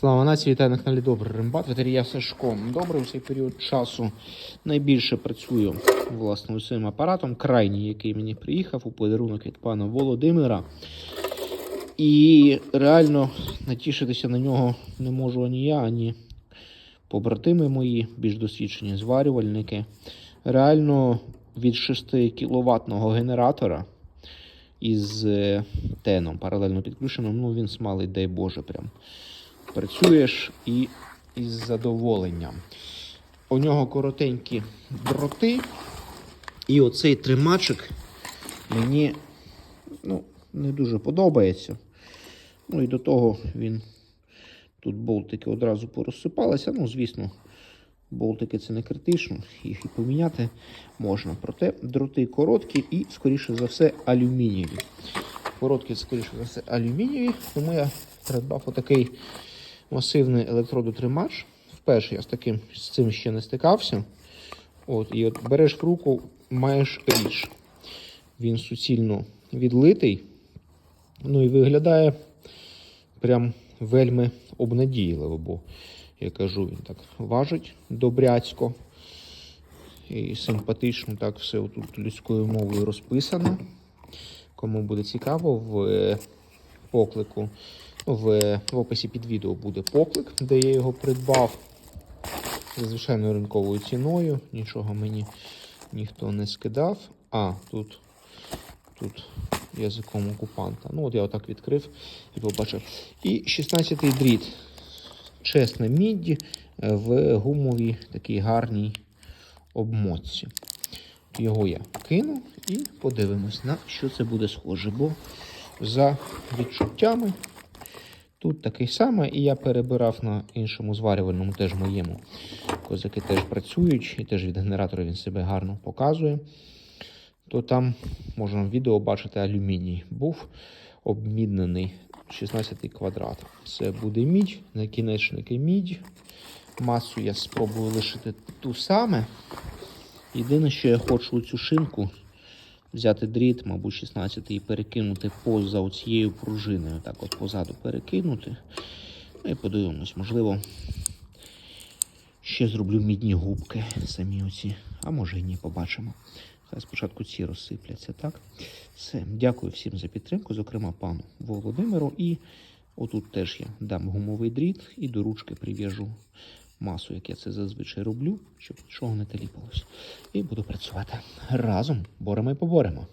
Слава нації, вітаю на каналі Добрий Рембат, ветерія Сашко. Добре, у цей період часу найбільше працюю власне цим апаратом, крайній, який мені приїхав у подарунок від пана Володимира. І реально натішитися на нього не можу ані я, ані побратими мої, більш досвідчені зварювальники. Реально від 6 кіловатного генератора із е, теном паралельно підключеним, ну він смалить, дай Боже, прям працюєш і із задоволенням. У нього коротенькі дроти, і оцей тримачик мені ну, не дуже подобається. Ну і до того він тут болтики одразу порозсипалися. Ну, звісно, болтики це не критично, їх і поміняти можна. Проте дроти короткі і, скоріше за все, алюмінієві. Короткі, скоріше за все, алюмінієві, тому я придбав отакий масивний електродотримач. Вперше я з таким з цим ще не стикався. От, І от береш в руку, маєш річ. Він суцільно відлитий. Ну і виглядає прям вельми обнадійливо, бо я кажу, він так важить добряцько. І симпатично так все тут людською мовою розписано. Кому буде цікаво, в е, поклику, в, в описі під відео буде поклик, де я його придбав за звичайною ринковою ціною. Нічого мені ніхто не скидав. А, тут, тут язиком окупанта. Ну, от я отак відкрив і побачив. І 16-й дріт. Чесне мідді в гумовій такій гарній обмотці. Його я кину і подивимось, на що це буде схоже. Бо за відчуттями тут такий самий, і я перебирав на іншому зварювальному, теж моєму. Козаки теж працюють, і теж від генератора він себе гарно показує. То там можна в відео бачити алюміній. Був обміднений 16 квадрат. Це буде мідь, накінечники мідь. Масу я спробую лишити ту саме. Єдине, що я хочу цю шинку взяти дріт, мабуть, 16 і перекинути поза оцією пружиною. Так от позаду перекинути. Ну і подивимось, можливо, ще зроблю мідні губки самі оці. А може і ні, побачимо. Хай спочатку ці розсипляться, так? Все, дякую всім за підтримку, зокрема пану Володимиру. І отут теж я дам гумовий дріт і до ручки прив'яжу масу, як я це зазвичай роблю, щоб нічого не теліпалось. І буду працювати разом. Боремо і поборемо.